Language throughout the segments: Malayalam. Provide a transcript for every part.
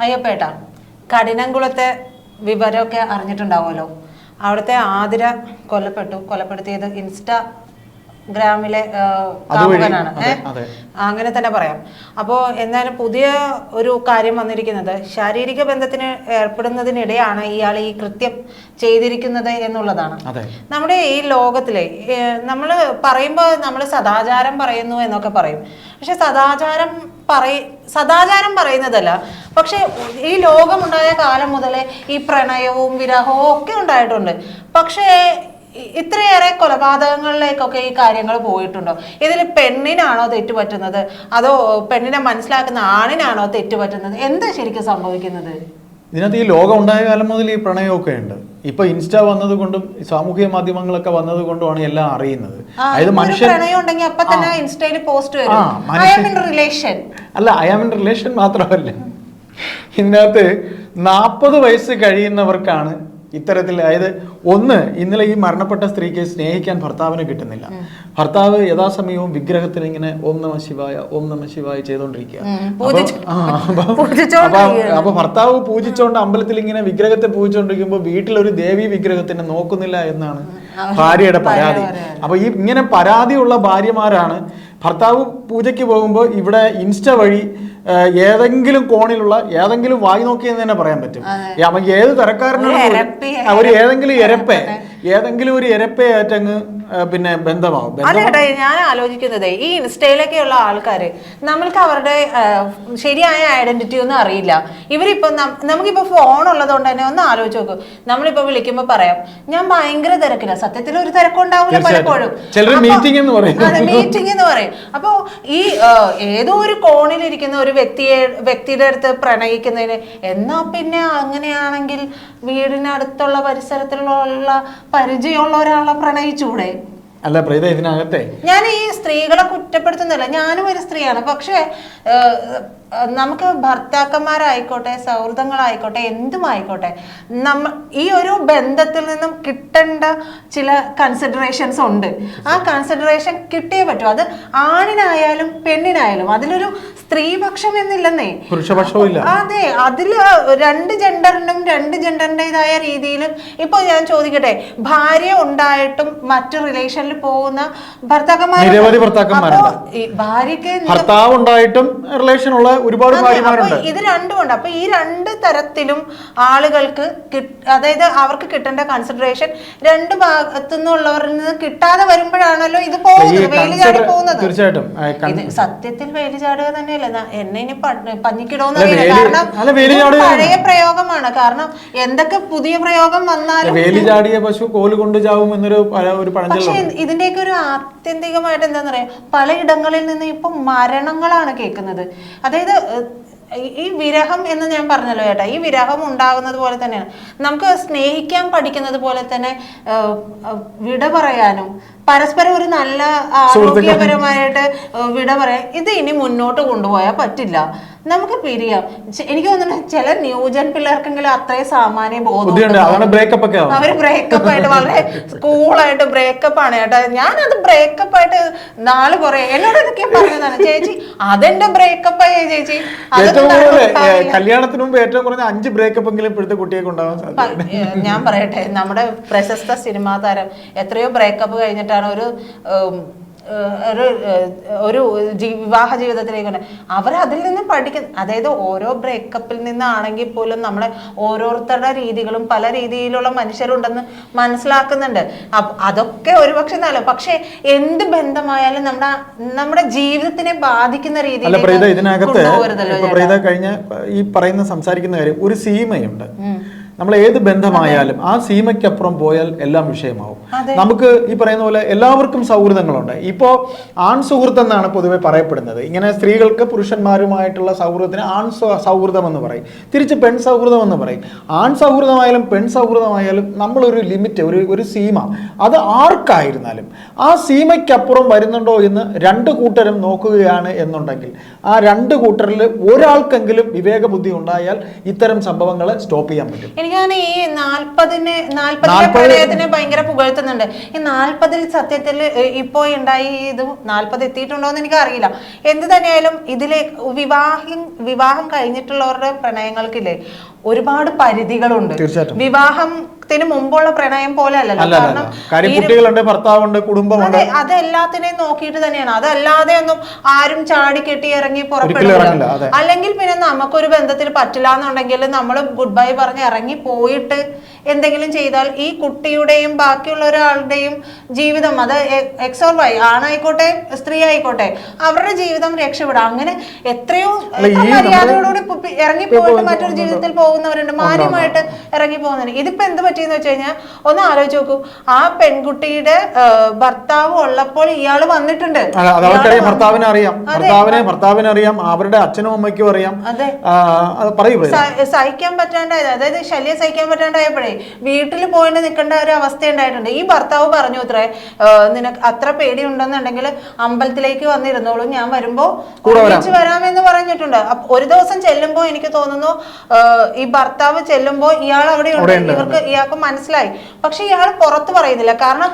അയ്യപ്പേട്ട കഠിനംകുളത്തെ വിവരമൊക്കെ അറിഞ്ഞിട്ടുണ്ടാവുമല്ലോ. അവിടുത്തെ ആതിര കൊല്ലപ്പെട്ടു കൊലപ്പെടുത്തിയത് ഇൻസ്റ്റാഗ്രാമിലെ അതുവഴി, കാമുകനാണ്. അങ്ങനെ തന്നെ പറയാം. അപ്പോൾ എന്നാലും പുതിയ ഒരു കാര്യം വന്നിരിക്കുന്നത് ശാരീരിക ബന്ധത്തിന് ഏർപ്പെടുന്നതിനിടെയാണ് ഇയാൾ ഈ കൃത്യം ചെയ്തിരിക്കുന്നത് എന്നുള്ളതാണ്. നമ്മുടെ ഈ ലോകത്തിലെ നമ്മൾ പറയുമ്പോൾ നമ്മൾ സദാചാരം പറയുന്നു എന്നൊക്കെ പറയും. പക്ഷെ സദാചാരം പറയ സദാചാരം പറയുന്നതല്ല. പക്ഷെ ഈ ലോകമുണ്ടായ കാലം മുതലേ ഈ പ്രണയവും വിരഹവും ഒക്കെ ഉണ്ടായിട്ടുണ്ട്. പക്ഷേ ഇത്രയേറെ കൊലപാതകങ്ങളിലേക്കൊക്കെ ഈ കാര്യങ്ങൾ പോയിട്ടുണ്ടോ? ഇതിൽ പെണ്ണിനാണോ തെറ്റ് പറ്റുന്നത് അതോ പെണ്ണിനെ മനസ്സിലാക്കുന്ന ആണിനാണോ തെറ്റ് പറ്റുന്നത് എന്താ ശരിക്കും സംഭവിക്കുന്നത്? ഇതിനകത്ത് ഈ ലോകം ഉണ്ടായ കാലം മുതൽ ഈ പ്രണയമൊക്കെ ഉണ്ട്. ഇപ്പൊ ഇൻസ്റ്റ വന്നത് കൊണ്ടും സാമൂഹിക മാധ്യമങ്ങളൊക്കെ വന്നത് കൊണ്ടുമാണ് എല്ലാം അറിയുന്നത്. അതായത് മനുഷ്യൻ അല്ല ഐ ആം ഇൻ റിലേഷൻ മാത്രമല്ല. ഇതിനകത്ത് നാൽപ്പത് വയസ്സ് കഴിയുന്നവർക്കാണ് ഇത്തരത്തിൽ അതായത് ഒന്ന് ഇന്നലെ ഈ മരണപ്പെട്ട സ്ത്രീക്ക് സ്നേഹിക്കാൻ ഭർത്താവിന് കിട്ടുന്നില്ല. ഭർത്താവ് യഥാസമയവും വിഗ്രഹത്തിന് ഇങ്ങനെ ഓം നമ ശിവായ ഓം നമ ശിവായ ചെയ്തോണ്ടിരിക്കുക അപ്പൊ- ഭർത്താവ് പൂജിച്ചോണ്ട് അമ്പലത്തിൽ ഇങ്ങനെ വിഗ്രഹത്തെ പൂജിച്ചോണ്ടിരിക്കുമ്പോൾ വീട്ടിലൊരു ദേവി വിഗ്രഹത്തിനെ നോക്കുന്നില്ല എന്നാണ് ഭാര്യയുടെ പരാതി. അപ്പൊ ഈ ഇങ്ങനെ പരാതിയുള്ള ഭാര്യമാരാണ്. ഭർത്താവ് പൂജയ്ക്ക് പോകുമ്പോൾ ഇവിടെ ഇൻസ്റ്റ വഴി ഏതെങ്കിലും കോണിലുള്ള ഏതെങ്കിലും വായി നോക്കിയെന്ന് തന്നെ പറയാൻ പറ്റും. ഏത് തരക്കാരനാണ് അവർ ഏതെങ്കിലും എരപ്പെ. ഏതെങ്കിലും ഒരു എരപ്പെ ആയിട്ടങ്ങ് പിന്നെ ബന്ധമാവും. അതെ ഞാൻ ആലോചിക്കുന്നത് ഈ ഇൻസ്റ്റയിലൊക്കെയുള്ള ആൾക്കാർ നമ്മൾക്ക് അവരുടെ ശരിയായ ഐഡന്റിറ്റി ഒന്നും അറിയില്ല. ഇവരിപ്പോ നമുക്കിപ്പോ ഫോൺ ഉള്ളതുകൊണ്ട് തന്നെ ഒന്ന് ആലോചിച്ച് നോക്കൂ. നമ്മളിപ്പോ വിളിക്കുമ്പോ പറയാം ഞാൻ ഭയങ്കര തിരക്കില്ല സത്യത്തിൽ ഒരു തിരക്കുണ്ടാവില്ല പലപ്പോഴും. മീറ്റിംഗ് എന്ന് പറയും. അപ്പോ ഈ ഏതോ ഒരു കോണിലിരിക്കുന്ന ഒരു വ്യക്തിയെ വ്യക്തിയുടെ അടുത്ത് പ്രണയിക്കുന്നതിന് എന്നാ പിന്നെ അങ്ങനെയാണെങ്കിൽ വീടിനടുത്തുള്ള പരിസരത്തിലുള്ള പരിചയമുള്ള ഒരാളെ പ്രണയിച്ചൂടെ? അല്ല പ്രീത ഇതിനകത്തെ. ഞാൻ ഈ സ്ത്രീകളെ കുറ്റപ്പെടുത്തുന്നില്ല. ഞാനും ഒരു സ്ത്രീയാണ്. പക്ഷേ നമുക്ക് ഭർത്താക്കന്മാരായിക്കോട്ടെ സൗഹൃദങ്ങളായിക്കോട്ടെ എന്തുമായിക്കോട്ടെ നമ്മ ഈ ഒരു ബന്ധത്തിൽ നിന്നും കിട്ടേണ്ട ചില കൺസിഡറേഷൻസ് ഉണ്ട്. ആ കൺസിഡറേഷൻ കിട്ടിയേ പറ്റൂ. അത് ആണിനായാലും പെണ്ണിനായാലും അതിലൊരു സ്ത്രീപക്ഷം എന്നില്ലെന്നേ. പുരുഷപക്ഷവും അതെ അതിൽ രണ്ട് ജെൻഡറിനും രണ്ട് ജെൻഡറിന്റെതായ രീതിയിലും ഇപ്പൊ ഞാൻ ചോദിക്കട്ടെ ഭാര്യ ഉണ്ടായിട്ടും മറ്റു റിലേഷനിൽ പോകുന്ന ഭർത്താക്കന്മാർ നിരവധി ഭർത്താക്കന്മാരുണ്ട്. ഈ ഭാര്യക്ക് എന്ത് ഭർത്താവ് ഉണ്ടായിട്ടും ഒരുപാട് ഭാര്യമാരുണ്ട്. ഇത് രണ്ടുമുണ്ട്. അപ്പൊ ഈ രണ്ട് തരത്തിലും ആളുകൾക്ക് അതായത് അവർക്ക് കിട്ടേണ്ട കൺസിഡറേഷൻ രണ്ട് ഭാഗത്തു നിന്നുള്ളവരിൽ നിന്ന് കിട്ടാതെ വരുമ്പോഴാണല്ലോ ഇത് പോകുന്നത് വേലിചാടി പോകുന്നത്. തീർച്ചയായിട്ടും. സത്യത്തിൽ വേലി ചാടുക തന്നെയല്ല എന്നെ ഇനി പഞ്ഞിക്കിടോന്ന് അറിയില്ല. കാരണം പഴയ പ്രയോഗമാണ്. കാരണം എന്തൊക്കെ പുതിയ പ്രയോഗം വന്നാലും വേലി ചാടിയ പശു കോൽ കൊണ്ട് ചാവും എന്നൊരു ഒരു പക്ഷെ ഇതിന്റെയൊക്കെ ഒരു ആത്യന്തികമായിട്ട് എന്താന്ന് പറയാ? പലയിടങ്ങളിൽ നിന്ന് ഇപ്പൊ മരണങ്ങളാണ് കേൾക്കുന്നത്. അതായത് ഈ- വിരഹം എന്ന് ഞാൻ പറഞ്ഞല്ലോ ചേട്ടാ ഈ വിരഹം ഉണ്ടാകുന്നത് പോലെ തന്നെയാണ്. നമുക്ക് സ്നേഹിക്കാൻ പഠിക്കുന്നത് പോലെ തന്നെ വിട പറയാനും പരസ്പരം ഒരു നല്ല ആരോഗ്യപരമായിട്ട് വിട പറയാൻ ഇത് ഇനി മുന്നോട്ട് കൊണ്ടുപോയാൽ പറ്റില്ല. നമുക്ക് പിരിയാം. എനിക്ക് തോന്നുന്നു ചില ന്യൂജൻ പിള്ളേർക്കെങ്കിലും അത്രയും സാമാന്യ ബോധം അവർ ബ്രേക്കപ്പ് ആയിട്ട് വളരെ കൂളായിട്ട് ബ്രേക്കപ്പ് ആണ് കേട്ടോ. ഞാനത് ബ്രേക്കപ്പ് ആയിട്ട് നാൾ കുറെ എന്നോട് ഇതൊക്കെ പറഞ്ഞതാണ്. ചേച്ചി അതെന്റെ ബ്രേക്കപ്പ് ആയി ചേച്ചി. കല്യാണത്തിന് മുമ്പ് ഏറ്റവും കുറഞ്ഞ അഞ്ച് ബ്രേക്കപ്പ് എങ്കിലും ഇപ്പോഴത്തെ ഉണ്ടാവാൻ സാധ്യത ഞാൻ പറയട്ടെ. നമ്മുടെ പ്രശസ്ത സിനിമാ താരം എത്രയോ ബ്രേക്കപ്പ് കഴിഞ്ഞിട്ടാണ് ഒരു ഒരു വിവാഹ ജീവിതത്തിലേക്ക് അവർ അതിൽ നിന്ന് പഠിക്കുന്ന അതായത് ഓരോ ബ്രേക്കപ്പിൽ നിന്നാണെങ്കിൽ പോലും നമ്മളെ ഓരോരുത്തരുടെ രീതികളും പല രീതിയിലുള്ള മനുഷ്യരുണ്ടെന്ന് മനസ്സിലാക്കുന്നുണ്ട്. അതൊക്കെ ഒരുപക്ഷെ നല്ല പക്ഷെ എന്ത് ബന്ധമായാലും നമ്മുടെ നമ്മുടെ ജീവിതത്തിനെ ബാധിക്കുന്ന പ്രീത ഇതിനകത്ത് കഴിഞ്ഞ ഈ പറയുന്ന സംസാരിക്കുന്ന കാര്യം ഒരു സീമയുണ്ട്. നമ്മൾ ഏത് ബന്ധമായാലും ആ സീമയ്ക്കപ്പുറം പോയാൽ എല്ലാം വിഷയമാവും. നമുക്ക് ഈ പറയുന്ന പോലെ എല്ലാവർക്കും സൗഹൃദങ്ങളുണ്ട്. ഇപ്പോൾ ആൺ സുഹൃത്ത് എന്നാണ് പൊതുവെ പറയപ്പെടുന്നത്. ഇങ്ങനെ സ്ത്രീകൾക്ക് പുരുഷന്മാരുമായിട്ടുള്ള സൗഹൃദത്തിന് ആൺ സൗഹൃദം എന്ന് പറയും. തിരിച്ച് പെൺ സൗഹൃദം എന്ന് പറയും. ആൺ സൗഹൃദമായാലും പെൺ സൗഹൃദമായാലും നമ്മളൊരു ലിമിറ്റ് ഒരു ഒരു സീമ. അത് ആർക്കായിരുന്നാലും ആ സീമയ്ക്കപ്പുറം വരുന്നുണ്ടോ എന്ന് രണ്ട് കൂട്ടരും നോക്കുകയാണ് എന്നുണ്ടെങ്കിൽ ആ രണ്ട് കൂട്ടരിൽ ഒരാൾക്കെങ്കിലും വിവേകബുദ്ധി ഉണ്ടായാൽ ഇത്തരം സംഭവങ്ങളെ സ്റ്റോപ്പ് ചെയ്യാൻ പറ്റും. തോന്നുന്നു ഈ നാൽപ്പതിന് നാൽപ്പതിലെ നാൽപ്പത് പ്രണയത്തിനെ ഭയങ്കര പുകഴ്ത്തുന്നുണ്ട്. ഈ നാൽപ്പതിൽ സത്യത്തിൽ ഇപ്പോ ഉണ്ടായി ഇതും നാൽപ്പത് എത്തിയിട്ടുണ്ടോ എന്ന് എനിക്ക് അറിയില്ല എന്ത് തന്നെയായാലും ഇതിലെ വിവാഹം വിവാഹം കഴിഞ്ഞിട്ടുള്ളവരുടെ പ്രണയങ്ങൾക്കില്ലേ ഒരുപാട് പരിധികളുണ്ട്. തീർച്ചയായിട്ടും. വിവാഹത്തിന് മുമ്പുള്ള പ്രണയം പോലെ അല്ലല്ലോ. കാരണം കുട്ടികളുണ്ട് ഭർത്താവുണ്ട് കുടുംബമുണ്ട്. അതെ അതെല്ലാത്തിനെയും നോക്കിയിട്ട് തന്നെയാണ്. അതല്ലാതെ ഒന്നും ആരും ചാടി കെട്ടി ഇറങ്ങി. പുറപ്പെടില്ല അല്ലെങ്കിൽ പിന്നെ നമുക്കൊരു ബന്ധത്തിൽ പറ്റില്ല എന്നുണ്ടെങ്കിൽ നമ്മൾ ഗുഡ് ബൈ പറഞ്ഞ് ഇറങ്ങി പോയിട്ട് എന്തെങ്കിലും ചെയ്താൽ ഈ കുട്ടിയുടെയും ബാക്കിയുള്ള ഒരാളുടെയും ജീവിതം അത് എക്സ് ഓർ വൈ ആണായിക്കോട്ടെ സ്ത്രീ ആയിക്കോട്ടെ അവരുടെ ജീവിതം രക്ഷപ്പെടാം. അങ്ങനെ എത്രയോ മര്യാദയോടുകൂടി ഇറങ്ങി പോയിട്ട് മറ്റൊരു ജീവിതത്തിൽ പോകുന്നവരുണ്ട് മാന്യമായിട്ട് ഇറങ്ങി പോകുന്നവരുണ്ട് ഇതിപ്പോ എന്ത് പറ്റിയെന്ന് വെച്ച് കഴിഞ്ഞാൽ ഒന്ന് ആലോചിച്ച് നോക്കൂ. ആ പെൺകുട്ടിയുടെ ഭർത്താവ് ഉള്ളപ്പോൾ ഇയാൾ വന്നിട്ടുണ്ട്. ഭർത്താവിനെ അറിയാം. ഭർത്താവിനെ ഭർത്താവിനെ അറിയാം. അവരുടെ അച്ഛനും അമ്മയ്ക്കും അറിയാം. സഹിക്കാൻ പറ്റാണ്ടായത്. അതായത് ശല്യം സഹിക്കാൻ പറ്റാണ്ടായപ്പോഴേ വീട്ടിൽ പോയിട്ട് നിൽക്കേണ്ട ഒരു അവസ്ഥ ഉണ്ടായിട്ടുണ്ട്. ഈ ഭർത്താവ് പറഞ്ഞു അത്രേ നിനക്ക് അത്ര പേടി ഉണ്ടെന്നുണ്ടെങ്കിൽ അമ്പലത്തിലേക്ക് വന്നിരുന്നോളൂ. ഞാൻ വരുമ്പോ തിരിച്ചു വരാമെന്ന് പറഞ്ഞിട്ടുണ്ട്. ഒരു ദിവസം ചെല്ലുമ്പോൾ എനിക്ക് തോന്നുന്നു ഈ ഭർത്താവ് ചെല്ലുമ്പോൾ ഇയാൾ അവിടെ ഉണ്ട്. ഇവർക്ക് ഇയാൾക്ക് മനസ്സിലായി. പക്ഷെ ഇയാൾ പുറത്ത് പറയുന്നില്ല. കാരണം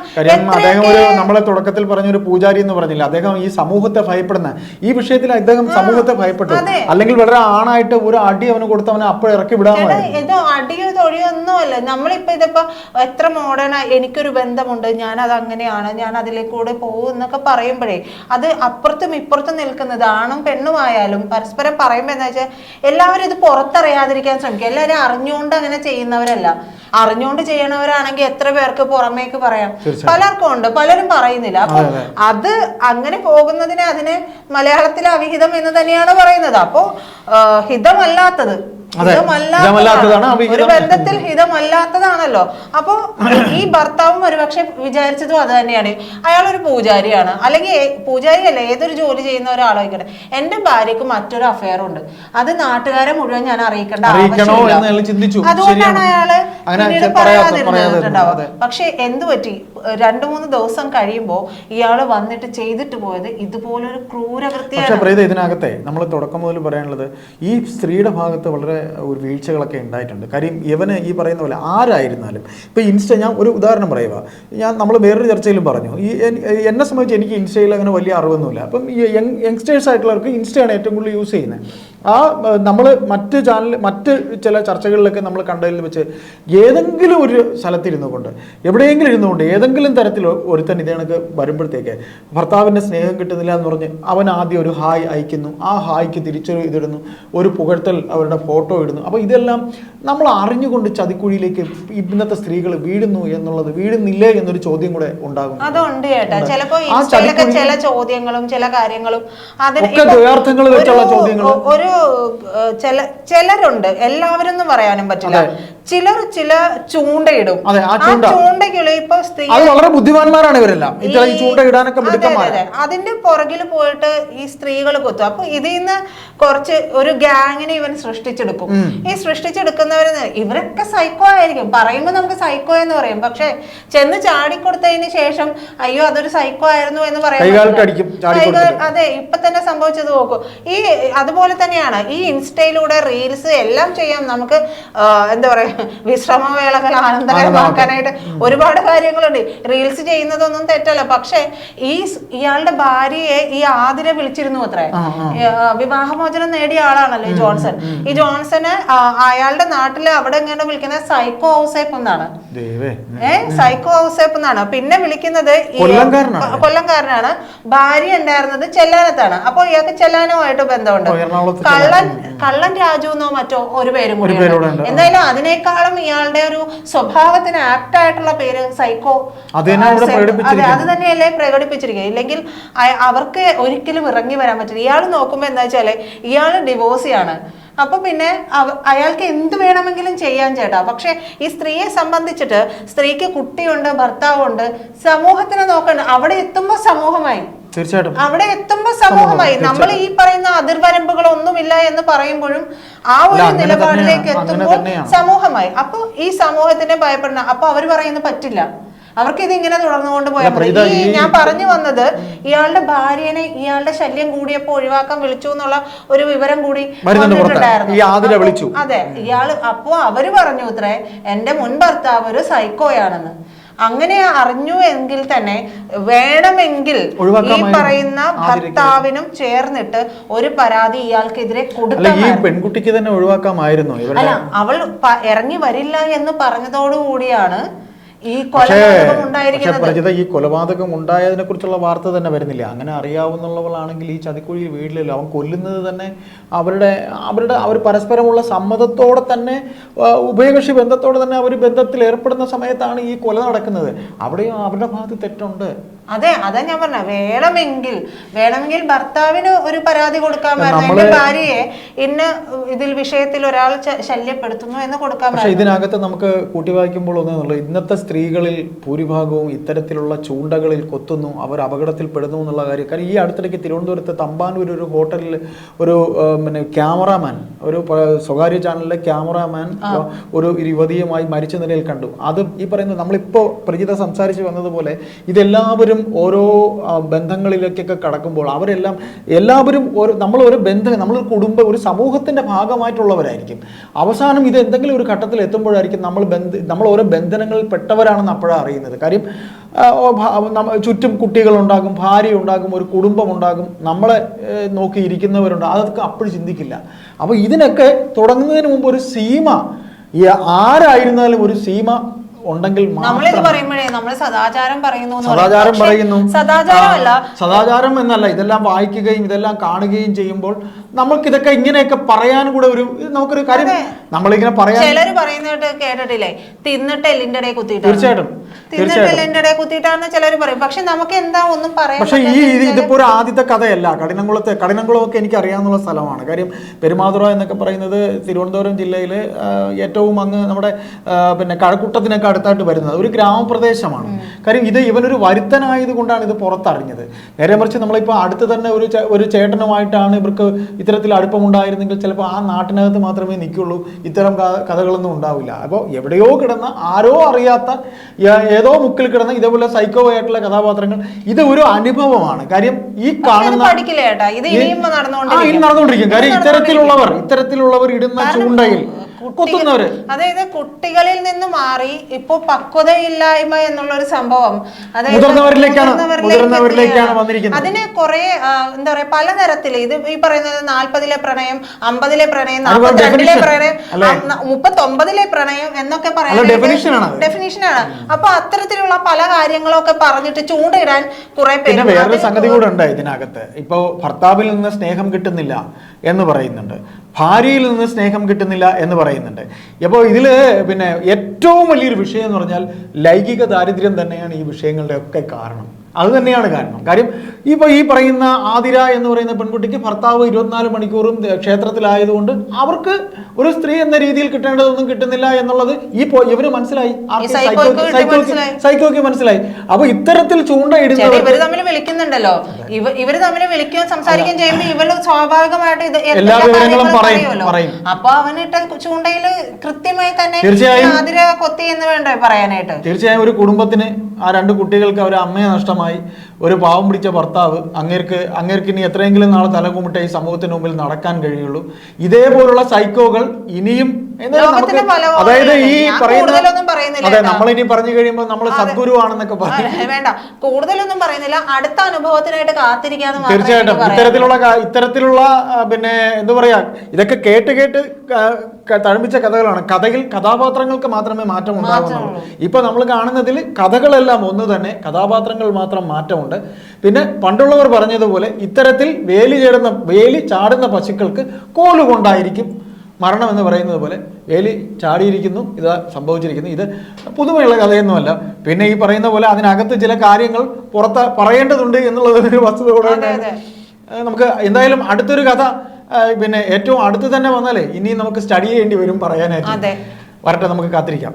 അദ്ദേഹം ഒരു നമ്മളെ തുടക്കത്തിൽ പറഞ്ഞ ഒരു പൂജാരി എന്ന് പറഞ്ഞില്ല. അദ്ദേഹം ഈ സമൂഹത്തെ ഭയപ്പെടുന്ന ഈ വിഷയത്തിൽ അദ്ദേഹം സമൂഹത്തെ ഭയപ്പെട്ടു. അല്ലെങ്കിൽ വളരെ ആണായിട്ട് ഒരു അടി അവന് കൊടുത്തവനെ അപ്പോൾ ഇറക്കി വിടാമായിരുന്നു അടിയോ തൊഴിയോ ഒന്നുമല്ല നമ്മളിപ്പോ ഇതിപ്പോൾ എത്ര മോഡേൺ എനിക്കൊരു ബന്ധമുണ്ട് ഞാൻ അത് അങ്ങനെയാണ് ഞാൻ അതിലേക്കൂടെ പോകും എന്നൊക്കെ പറയുമ്പോഴേ അത് അപ്പുറത്തും ഇപ്പുറത്തും നിൽക്കുന്നത് ആണും പെണ്ണും ആയാലും പരസ്പരം പറയുമ്പോൾ എന്താ വെച്ചാൽ എല്ലാവരും ഇത് പുറത്തറിയാതിരിക്കാൻ ശ്രമിക്കുക എല്ലാവരും അറിഞ്ഞുകൊണ്ട് അങ്ങനെ ചെയ്യുന്നവരല്ല. അറിഞ്ഞുകൊണ്ട് ചെയ്യണവരാണെങ്കിൽ എത്ര പേർക്ക് പുറമേക്ക് പറയാം. പലർക്കും ഉണ്ട് പലരും പറയുന്നില്ല. അപ്പൊ. അത് അങ്ങനെ പോകുന്നതിന് അതിനെ മലയാളത്തിലെ അവിഹിതം എന്ന് തന്നെയാണ് പറയുന്നത്. അപ്പോ ഹിതമല്ലാത്തത് ബന്ധത്തിൽ ഹിതമല്ലാത്തതാണല്ലോ. അപ്പൊ ഈ ഭർത്താവും ഒരുപക്ഷെ വിചാരിച്ചതും അത് തന്നെയാണ്. അയാൾ ഒരു പൂജാരിയാണ്. അല്ലെങ്കിൽ പൂജാരി പൂജാരിയല്ല ഏതൊരു ജോലി ചെയ്യുന്ന ഒരാളായിക്കട്ടെ. എന്റെ ഭാര്യക്ക് മറ്റൊരു അഫയർ ഉണ്ട്. അത് നാട്ടുകാരെ മുഴുവൻ ഞാൻ അറിയിക്കേണ്ട ആവശ്യമില്ല. അതുകൊണ്ടാണ്. അയാൾ പിന്നീട് പറയാതിരുന്നിട്ടുണ്ടാവുക. പക്ഷെ എന്തു പറ്റി? രണ്ടു മൂന്ന് ദിവസം കഴിയുമ്പോൾ ഇയാൾ വന്നിട്ട് ചെയ്തിട്ട് പോയത് ഇതുപോലൊരു പ്രീത ഇതിനകത്തെ നമ്മൾ തുടക്കം മുതൽ പറയാനുള്ളത് ഈ സ്ത്രീയുടെ ഭാഗത്ത് വളരെ ഒരു വീഴ്ചകളൊക്കെ ഉണ്ടായിട്ടുണ്ട്. കാര്യം ഇവന് ഈ പറയുന്ന പോലെ ആരായിരുന്നാലും. ഇപ്പൊ ഇൻസ്റ്റ ഞാൻ ഒരു ഉദാഹരണം പറയുക. ഞാൻ നമ്മൾ വേറൊരു ചർച്ചയിലും പറഞ്ഞു. ഈ എന്നെ സംബന്ധിച്ച് എനിക്ക് ഇൻസ്റ്റയിൽ അങ്ങനെ വലിയ അറിവൊന്നുമില്ല. അപ്പം യങ് യങ്സ്റ്റേഴ്സ് ആയിട്ടുള്ളവർക്ക് ഇൻസ്റ്റയാണ് ഏറ്റവും കൂടുതൽ യൂസ് ചെയ്യുന്നത്. ആ നമ്മൾ മറ്റ് ചാനൽ മറ്റ് ചില ചർച്ചകളിലൊക്കെ നമ്മൾ കണ്ടതിൽ വെച്ച് ഏതെങ്കിലും ഒരു സ്ഥലത്തിരുന്നു കൊണ്ട് എവിടെയെങ്കിലും ഇരുന്നു കൊണ്ട് ഏതെങ്കിലും തരത്തിൽ ഒരുത്തൻ ഇതേണക്ക് വരുമ്പോഴത്തേക്ക് ഭർത്താവിന്റെ സ്നേഹം കിട്ടുന്നില്ല എന്ന് പറഞ്ഞ് അവൻ ആദ്യം ഒരു ഹായ് അയക്കുന്നു. ആ ഹായ്ക്ക് തിരിച്ചൊരു ഇതിടുന്നു. ഒരു പുകഴ്ത്തൽ അവരുടെ ഫോട്ടോ ഇടുന്നു. അപ്പോൾ ഇതെല്ലാം നമ്മൾ അറിഞ്ഞുകൊണ്ട് ചതിക്കുഴിയിലേക്ക് ഇന്നത്തെ സ്ത്രീകൾ വീഴുന്നു എന്നുള്ളത് വീഴുന്നില്ലേ എന്നൊരു ചോദ്യം കൂടെ ഉണ്ടാകും. അതുണ്ട് ചേട്ടാ. ചില ചോദ്യങ്ങളും ചില കാര്യങ്ങളും അതിന് ഒരു-. ഒരു ചില ചിലരുണ്ട് എല്ലാവരും പറയാനും പറ്റില്ല. ചിലർ ചില ചൂണ്ടയിടും. അതെ, ആ ചൂണ്ട. ഇപ്പൊ സ്ത്രീ അത് വളരെ ബുദ്ധിമാന്മാരാണ് ഇവരെല്ലാം. ഈ ചൂണ്ട ഇടാനൊക്കെ അതെ, അതെ, അതിന്റെ പുറകിൽ പോയിട്ട് ഈ സ്ത്രീകൾ കൊത്തും. അപ്പൊ ഇതിൽ നിന്ന് കുറച്ച് ഒരു ഗ്യാങ്ങിനെ ഇവൻ സൃഷ്ടിച്ചെടുക്കും. ഈ സൃഷ്ടിച്ചെടുക്കുന്നവര് ഇവരൊക്കെ സൈക്കോ ആയിരിക്കും. പറയുമ്പോൾ നമുക്ക് സൈക്കോ എന്ന് പറയും. പക്ഷെ ചെന്ന് ചാടിക്കൊടുത്തതിന് ശേഷം അയ്യോ അതൊരു സൈക്കോ ആയിരുന്നു എന്ന് പറയാൻ അതെ ഇപ്പൊ തന്നെ സംഭവിച്ചത് നോക്കൂ. ഈ അതുപോലെ തന്നെയാണ് ഈ ഇൻസ്റ്റയിലൂടെ റീൽസ് എല്ലാം ചെയ്യാം. നമുക്ക് എന്താ പറയാ വിശ്രമവേളകൾ ആനന്ദകരമാക്കാനായിട്ട് ഒരുപാട് കാര്യങ്ങളുണ്ട്. റീൽസ് ചെയ്യുന്നതൊന്നും തെറ്റല്ല. പക്ഷെ ഈ ഇയാളുടെ ഭാര്യയെ ഈ ആതിരെ വിളിച്ചിരുന്നു അത്രേ. വിവാഹമോചനം നേടിയ ആളാണല്ലോ ഈ ജോൺസൺ. ഈ ജോൺസന് അയാളുടെ നാട്ടിൽ അവിടെ ഇങ്ങനെ വിളിക്കുന്നത് സൈക്കോ ഔസേപ്പ് എന്നാണ്. ഏഹ് സൈക്കോ ഔസേപ്പ് എന്നാണ്. പിന്നെ വിളിക്കുന്നത് കൊല്ലംകാരനാണ്. ഭാര്യ ഉണ്ടായിരുന്നത് ചെല്ലാനത്താണ്. അപ്പൊ ഇയാൾക്ക് ചെല്ലാനുമായിട്ട് ബന്ധമുണ്ട്. കള്ളൻ കള്ളൻ രാജു എന്നോ മറ്റോ ഒരു പേരും കൂടി എന്തായാലും ഉണ്ട്. അതിനേക്കാളും ഇയാളുടെ ഒരു സ്വഭാവത്തിന് ആപ്റ്റ് ആയിട്ടുള്ള പേര് സൈക്കോ അത് തന്നെയല്ലേ പ്രകടിപ്പിച്ചിരിക്കുക ഇല്ലെങ്കിൽ അവർക്ക് ഒരിക്കലും ഇറങ്ങി വരാൻ പറ്റില്ല. ഇയാൾ നോക്കുമ്പോ എന്താ വെച്ചാൽ ഇയാൾ ഡിവോഴ്സിയാണ് അപ്പൊ പിന്നെ അയാൾക്ക് എന്ത് വേണമെങ്കിലും ചെയ്യാൻ ചേട്ടാ. പക്ഷെ ഈ സ്ത്രീയെ സംബന്ധിച്ചിട്ട് സ്ത്രീക്ക് കുട്ടിയുണ്ട് ഭർത്താവുണ്ട് സമൂഹത്തിനെ നോക്കണ്ട. അവിടെ എത്തുമ്പോ സമൂഹമായി. തീർച്ചയായിട്ടും. അവിടെ എത്തുമ്പോ സമൂഹമായി. നമ്മൾ ഈ പറയുന്ന അതിർവരമ്പുകൾ ഒന്നുമില്ല എന്ന് പറയുമ്പോഴും ആ ഒരു നിലപാടിലേക്ക് എത്തുമ്പോൾ സമൂഹമായി. അപ്പൊ ഈ സമൂഹത്തിനെ ഭയപ്പെടണം അപ്പൊ അവർ പറയുന്നത് പറ്റില്ല. അവർക്ക് ഇത് ഇങ്ങനെ തുടർന്നുകൊണ്ട് പോയാൽ ഈ ഞാൻ പറഞ്ഞു വന്നത് ഇയാളുടെ ഭാര്യനെ ഇയാളുടെ ശല്യം കൂടിയപ്പോ ഒഴിവാക്കാൻ വിളിച്ചു എന്നുള്ള ഒരു വിവരം കൂടി വിളിച്ചു. അതെ ഇയാൾ അപ്പോ അവർ പറഞ്ഞു ഇത്രേ എന്റെ മുൻ ഭർത്താവ് ഒരു സൈക്കോയാണെന്ന് അങ്ങനെ അറിഞ്ഞു എങ്കിൽ തന്നെ വേണമെങ്കിൽ ഈ. പറയുന്ന ഭർത്താവിനും ചേർന്നിട്ട് ഒരു പരാതി ഇയാൾക്കെതിരെ കൊടുക്കാം ഈ പെൺകുട്ടിക്ക് തന്നെ ഒഴിവാക്കാമായിരുന്നു അവൾ ഇറങ്ങി വരില്ല എന്ന് പറഞ്ഞതോടുകൂടിയാണ് പക്ഷേ പ്രജിത ഈ കൊലപാതകം ഉണ്ടായതിനെ കുറിച്ചുള്ള വാർത്ത തന്നെ വരുന്നില്ല. അങ്ങനെ അറിയാവുന്നവളാണെങ്കിൽ ഈ ചതിക്കുഴിയിൽ വീട്ടിലല്ലോ അവൻ കൊല്ലുന്നത് തന്നെ അവരുടെ അവരുടെ അവർ പരസ്പരമുള്ള സമ്മതത്തോടെ തന്നെ ഉഭയകക്ഷി ബന്ധത്തോടെ തന്നെ അവർ ബന്ധത്തിൽ ഏർപ്പെടുന്ന സമയത്താണ് ഈ കൊല നടക്കുന്നത്. അവിടെയും അവരുടെ ഭാഗത്ത് തെറ്റുണ്ട്. അതെ അതാ ഞാൻ പറഞ്ഞ. വേണമെങ്കിൽ വേണമെങ്കിൽ ഭർത്താവിന് ഒരു പരാതി കൊടുക്കാൻ പറഞ്ഞു എന്റെ ഭാര്യയെ ഇന്ന ഇതിൽ വിഷയത്തിൽ ഒരാൾ ശല്യപ്പെടുത്തുന്നു എന്ന് കൊടുക്കാൻ ഇതിനകത്ത് നമുക്ക് കൂട്ടി വായിക്കുമ്പോൾ ഒന്നുള്ളൂ ഇന്നത്തെ സ്ത്രീകളിൽ ഭൂരിഭാഗവും ഇത്തരത്തിലുള്ള ചൂണ്ടകളിൽ കൊത്തുന്നു അവർ അപകടത്തിൽ പെടുന്നു എന്നുള്ള കാര്യം. കാരണം ഈ അടുത്തിടയ്ക്ക് തിരുവനന്തപുരത്ത് തമ്പാനൂർ ഒരു ഹോട്ടലിൽ ഒരു പിന്നെ ക്യാമറാമാൻ ഒരു സ്വകാര്യ ചാനലിലെ ക്യാമറാമാൻ ഒരു യുവതിയുമായി മരിച്ച നിലയിൽ കണ്ടു. അത് ഈ പറയുന്നത് നമ്മളിപ്പോൾ പ്രജിത സംസാരിച്ച് വന്നതുപോലെ ഇതെല്ലാവരും ഓരോ ആ, ബന്ധങ്ങളിലേക്കൊക്കെ കടക്കുമ്പോൾ അവരെല്ലാം എല്ലാവരും ഒരു നമ്മൾ ഒരു ബന്ധം നമ്മൾ കുടുംബ ഒരു സമൂഹത്തിന്റെ ഭാഗമായിട്ടുള്ളവരായിരിക്കും. അവസാനം ഇത് എന്തെങ്കിലും ഒരു ഘട്ടത്തിൽ എത്തുമ്പോഴായിരിക്കും നമ്മൾ ബന്ധ നമ്മൾ ഓരോ ബന്ധനങ്ങളിൽ പെട്ടവരാണെന്ന് അപ്പോഴാണ് അറിയുന്നത്. കാര്യം ചുറ്റും കുട്ടികളുണ്ടാകും ഭാര്യ ഉണ്ടാകും ഒരു കുടുംബം ഉണ്ടാകും നമ്മളെ നോക്കി ഇരിക്കുന്നവരുണ്ട് അതൊക്കെ അപ്പോഴും ചിന്തിക്കില്ല. അപ്പോൾ ഇതിനൊക്കെ തുടങ്ങുന്നതിന് മുമ്പ് ഒരു സീമ ആരായിരുന്നാലും ഒരു സീമ ഉണ്ടെങ്കിൽ നമ്മളിത് മാത്രം പറയുമ്പോഴേ? നമ്മൾ സദാചാരം പറയുന്നു സദാചാരം പറയുന്നു. സദാചാരമല്ല. സദാചാരം എന്നല്ല. ഇതെല്ലാം വായിക്കുകയും ഇതെല്ലാം കാണുകയും ചെയ്യുമ്പോൾ നമുക്ക് ഇതൊക്കെ ഇങ്ങനെയൊക്കെ പറയാൻ കൂടെ ഒരു നമുക്കൊരു കാര്യം നമ്മളിങ്ങനെ പറയാൻ ചിലര് പറയുന്നത് കേട്ടിട്ടില്ലേ? തിന്നിട്ട് എല്ലിന്റെ ഇടയിൽ കുത്തിയിട്ടാണ്. തീർച്ചയായിട്ടും. തിന്നിട്ട് എല്ലിന്റെ ഇടയിൽ കുത്തിയിട്ടാണെന്ന് ചിലര് പറയും. പക്ഷെ നമുക്ക് എന്താ ഒന്നും പക്ഷേ ഈ ഇത് ഇതിപ്പോ ഒരു ആദ്യത്തെ കഥയല്ല. കഠിനംകുളത്തെ കഠിനംകുളമൊക്കെ എനിക്ക് അറിയാവുന്ന സ്ഥലമാണ്. കാര്യം പെരുമാതുറ എന്നൊക്കെ പറയുന്നത് തിരുവനന്തപുരം ജില്ലയിൽ ഏറ്റവും അങ്ങ് നമ്മുടെ പിന്നെ കഴക്കൂട്ടത്തിനൊക്കെ അടുത്തായിട്ട് വരുന്നത്. ഒരു ഗ്രാമപ്രദേശമാണ്. കാര്യം ഇത് ഇവനൊരു വരുത്തനായത് കൊണ്ടാണ് ഇത് പുറത്തറിഞ്ഞത്. നേരെ മറിച്ച് നമ്മളിപ്പോൾ അടുത്ത് തന്നെ ഒരു ഒരു ചേട്ടനുമായിട്ടാണ് ഇവർക്ക് ഇത്തരത്തിൽ അടുപ്പമുണ്ടായിരുന്നെങ്കിൽ ചിലപ്പോൾ ആ നാട്ടിനകത്ത് മാത്രമേ നിൽക്കുള്ളൂ. ഇത്തരം കഥകളൊന്നും ഉണ്ടാവില്ല. അപ്പോൾ എവിടെയോ കിടന്ന ആരോ അറിയാത്ത ഏതോ മുക്കിൽ കിടന്ന ഇതേപോലെ സൈക്കോ ആയിട്ടുള്ള കഥാപാത്രങ്ങൾ ഇത് ഒരു അനുഭവമാണ്. കാര്യം ഈ കാണുന്ന ഇനിയും നടന്നുകൊണ്ടിരിക്കും. കാര്യം ഇത് ഇത്തരത്തിലുള്ളവർ ഇത്തരത്തിലുള്ളവർ ഇടുന്ന ചൂണ്ടയിൽ കൊത്തുന്നവര്. അതായത് കുട്ടികളിൽ നിന്ന് മാറി ഇപ്പൊ പക്വതയില്ലായ്മ എന്നുള്ള ഒരു സംഭവം. അതായത് മുതിർന്നവരിലേക്കാണ്- വന്നിരിക്കുന്നത്. അതിന് കുറെ എന്താ പറയാ പലതരത്തിൽ ഇത് ഈ പറയുന്നത് നാല്പതിലെ പ്രണയം അമ്പതിലെ പ്രണയം നാൽപ്പത്തിരണ്ടിലെ പ്രണയം മുപ്പത്തി മുപ്പത്തൊമ്പതിലെ പ്രണയം എന്നൊക്കെ പറയുന്നത്. ഡെഫിനിഷനാണ് അപ്പൊ അത്തരത്തിലുള്ള പല കാര്യങ്ങളൊക്കെ പറഞ്ഞിട്ട് ചൂണ്ടയിടാൻ കുറെ പേര് വേറൊരു സംഗതി കൂടെ ഉണ്ട് ഇതിനകത്ത്. ഇപ്പൊ ഭർത്താവിൽ നിന്ന് സ്നേഹം കിട്ടുന്നില്ല എന്ന് പറയുന്നുണ്ട്. ഭാര്യയിൽ നിന്ന് സ്നേഹം കിട്ടുന്നില്ല എന്ന് പറയുന്നുണ്ട്. അപ്പോൾ ഇതിൽ പിന്നെ ഏറ്റവും വലിയൊരു വിഷയം എന്ന് പറഞ്ഞാൽ ലൈംഗിക ദാരിദ്ര്യം തന്നെയാണ് ഈ വിഷയങ്ങളുടെ ഒക്കെ കാരണം. അത് തന്നെയാണ് കാരണം. കാര്യം ഇപ്പോൾ ഈ പറയുന്ന ആതിര എന്ന് പറയുന്ന പെൺകുട്ടിക്ക് ഭർത്താവ് ഇരുപത്തിനാല് മണിക്കൂറും ക്ഷേത്രത്തിലായതുകൊണ്ട് അവർക്ക് ഒരു സ്ത്രീ എന്ന രീതിയിൽ കിട്ടേണ്ടതൊന്നും കിട്ടുന്നില്ല എന്നുള്ളത് ഈ ഇവർ മനസ്സിലായി. സൈക്കോയ്ക്ക് മനസ്സിലായി. അപ്പൊ ഇത്തരത്തിൽ ചൂണ്ട ചൂണ്ടയിടുന്നവർ ഇവർ തമ്മിൽ വിളിക്കുന്നുണ്ടല്ലോ. ഇവ ഇവർ തമ്മിൽ വിളിക്കുകയും സംസാരിക്കുകയും ചെയ്യുമ്പോൾ ഇവർ സ്വാഭാവികമായിട്ട് ഇത് എല്ലാ വിവരങ്ങളും പറയും. അപ്പൊ അവനിട്ട ചൂണ്ടയിൽ കൃത്യമായി തന്നെ തീർച്ചയായും. ആതിര കൊത്തി എന്ന് വേണ്ടേ പറയാനായിട്ട്. തീർച്ചയായും ഒരു കുടുംബത്തിന് ആ രണ്ട് കുട്ടികൾക്ക് അവരെ അമ്മയെ നഷ്ടമായി ഒരു പാവം പിടിച്ച ഭർത്താവ് അങ്ങേർക്ക് അങ്ങേർക്ക് ഇനി എത്രയെങ്കിലും നാളെ തലകുമിട്ട ഈ സമൂഹത്തിന് മുമ്പിൽ നടക്കാൻ കഴിയുള്ളൂ. ഇതേപോലുള്ള സൈക്കോകൾ ഇനിയും അതായത് ഈ പറയുന്ന പറയുന്നില്ല അതെ നമ്മൾ ഇനി പറഞ്ഞു കഴിയുമ്പോൾ നമ്മൾ സദ്ഗുരു ആണെന്നൊക്കെ പറയും. വേണ്ട. കൂടുതലൊന്നും പറയുന്നില്ല. അടുത്ത അനുഭവത്തിനായിട്ട് കാത്തിരിക്കാന്ന് തീർച്ചയായിട്ടും. ഇത്തരത്തിലുള്ള ഇത്തരത്തിലുള്ള പിന്നെ എന്താ പറയാ ഇതൊക്കെ കേട്ട് കേട്ട് തഴമ്പിച്ച കഥകളാണ്. കഥയിൽ കഥാപാത്രങ്ങൾക്ക് മാത്രമേ മാറ്റം ഉണ്ടാകുന്നുള്ളൂ ഇപ്പൊ നമ്മൾ കാണുന്നതിൽ കഥകളെല്ലാം ഒന്ന് തന്നെ കഥാപാത്രങ്ങൾ മാത്രം മാറ്റമുണ്ട്. പിന്നെ പണ്ടുള്ളവർ പറഞ്ഞതുപോലെ ഇത്തരത്തിൽ വേലി ചേടുന്ന വേലി ചാടുന്ന പശുക്കൾക്ക് കോലുകൊണ്ടായിരിക്കും മരണം എന്ന് പറയുന്നത് പോലെ വേലി ചാടിയിരിക്കുന്നു ഇത് സംഭവിച്ചിരിക്കുന്നു. ഇത് പുതുമയുള്ള കഥയൊന്നുമല്ല. പിന്നെ ഈ പറയുന്ന പോലെ അതിനകത്ത് ചില കാര്യങ്ങൾ പുറത്ത് പറയേണ്ടതുണ്ട് എന്നുള്ളത് ഒരു വസ്തുത കൂടെ. നമുക്ക് എന്തായാലും അടുത്തൊരു കഥ പിന്നെ ഏറ്റവും അടുത്ത് തന്നെ വന്നാലേ ഇനി നമുക്ക് സ്റ്റഡി ചെയ്യേണ്ടി വരും പറയാനായിട്ട്. വരട്ടെ നമുക്ക് കാത്തിരിക്കാം.